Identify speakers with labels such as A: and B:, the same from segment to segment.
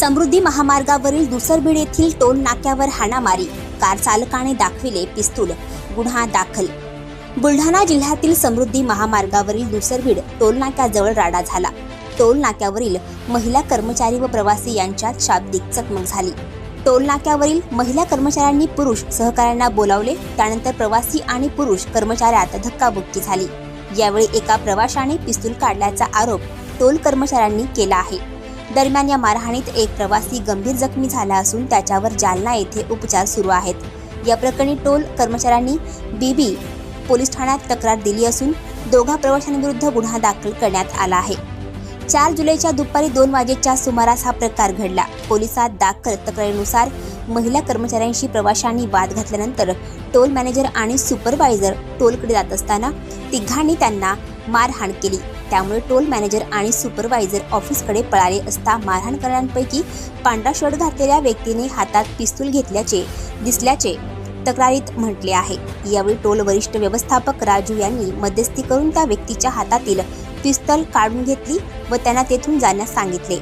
A: समृद्धी महामार्गावरील दुसरबीड येथील टोल नाक्यावर हाणामारी. कार चालकाने दाखविले पिस्तूल. गुन्हा दाखल. बुलढाणा जिल्ह्यातील समृद्धी महामार्गावरील दुसरबीड टोल नाक्याजवळ राडा झाला. टोल नाक्यावरील महिला कर्मचारी व प्रवासी यांच्यात शाब्दिक चकमक झाली. टोल नाक्यावरील महिला कर्मचाऱ्यांनी पुरुष सहकाऱ्यांना बोलावले. त्यानंतर प्रवासी आणि पुरुष कर्मचाऱ्यात धक्काबुक्की झाली. यावेळी एका प्रवाशाने पिस्तूल काढल्याचा आरोप टोल कर्मचाऱ्यांनी केला आहे. दरम्यान या मारहाणीत एक प्रवासी गंभीर जखमी झाला असून त्याच्यावर जालना येथे उपचार सुरू आहेत. या प्रकरणी टोल कर्मचाऱ्यांनी बीबी पोलीस ठाण्यात तक्रार दिली असून दोघा प्रवाशांविरुद्ध गुन्हा दाखल करण्यात आला आहे. चार जुलैच्या दुपारी दोन वाजेच्या सुमारास हा प्रकार घडला. पोलिसात दाखल तक्रारीनुसार महिला कर्मचाऱ्यांशी प्रवाशांनी वाद घातल्यानंतर टोल मॅनेजर आणि सुपरवायझर टोलकडे जात असताना तिघांनी त्यांना मारहाण केली. त्यामुळे टोल मॅनेजर आणि सुपरवायझर ऑफिसकडे पळाले असता मारहाण करणाऱ्यांपैकी पांढरा शर्ट घातलेल्या व्यक्तीने हातात पिस्तूल घेतल्याचे दिसल्याचे तक्रारीत म्हटले आहे. यावेळी टोल वरिष्ठ व्यवस्थापक राजू यांनी मध्यस्थी करून त्या व्यक्तीच्या हातातील पिस्तल काढून घेतली व त्यांना तेथून जाण्यास सांगितले.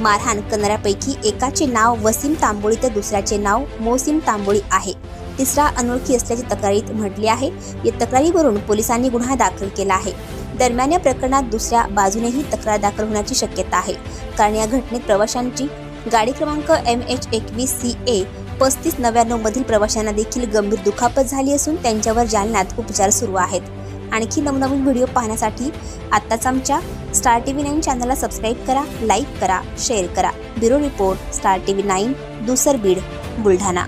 A: मारहाण करणाऱ्यापैकी एकाचे नाव वसीम तांबोळी तर दुसऱ्याचे नाव मोसीम तांबोळी आहे. तिसरा अनोळखी असल्याची तक्रारीत म्हटले आहे. या तक्रारीवरून पोलिसांनी गुन्हा दाखल केला आहे. दरम्यान या प्रकरणात दुसऱ्या बाजूनेही तक्रार दाखल होण्याची शक्यता आहे. कारण या घटनेत प्रवाशांची गाडी क्रमांक एम एच एकवीस सी ए पस्तीस नव्याण्णव मधील प्रवाशांना देखील गंभीर दुखापत झाली असून त्यांच्यावर जालन्यात उपचार सुरू आहेत. आणखी नवनवीन व्हिडिओ पाहण्यासाठी आत्ताच आमच्या स्टार टी व्ही नाईन चॅनलला सबस्क्राईब करा लाईक करा शेअर करा. Bureau report Star T V nine दुसर बीड बुलढाणा.